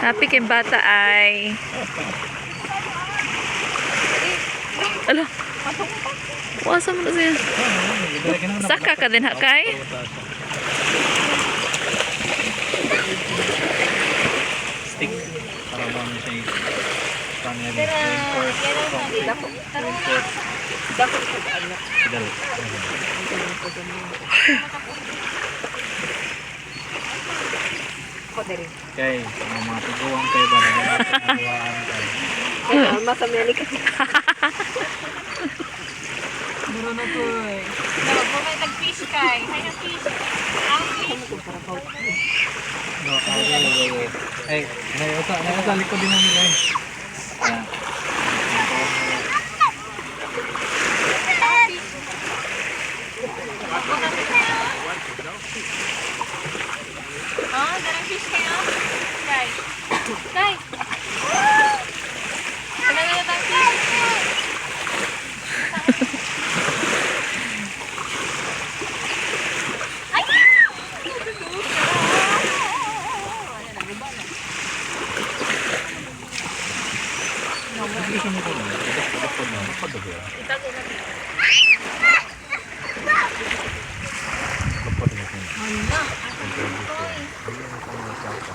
Happy kay bata ay... Ala. Wasa mo na siya. Saka ka din ha kay? Stick. Para ba mo siya kailan mo, dako. Dako ko. Ko diri. Kay, ang mga tuguan kay ba na mga tuguan kay. Kaya alma sa Amerika. Meron na to eh. Dapat mo may nag-fish kay. Hay na fish. Ang fish. No, ay, ay, ay, ay. Ay, naiusa, naiusa likod din nila eh. Ayan. Oh, darang fish kayo. Kay. Kay. Wala na tayong fish. Ko na. Dapat ko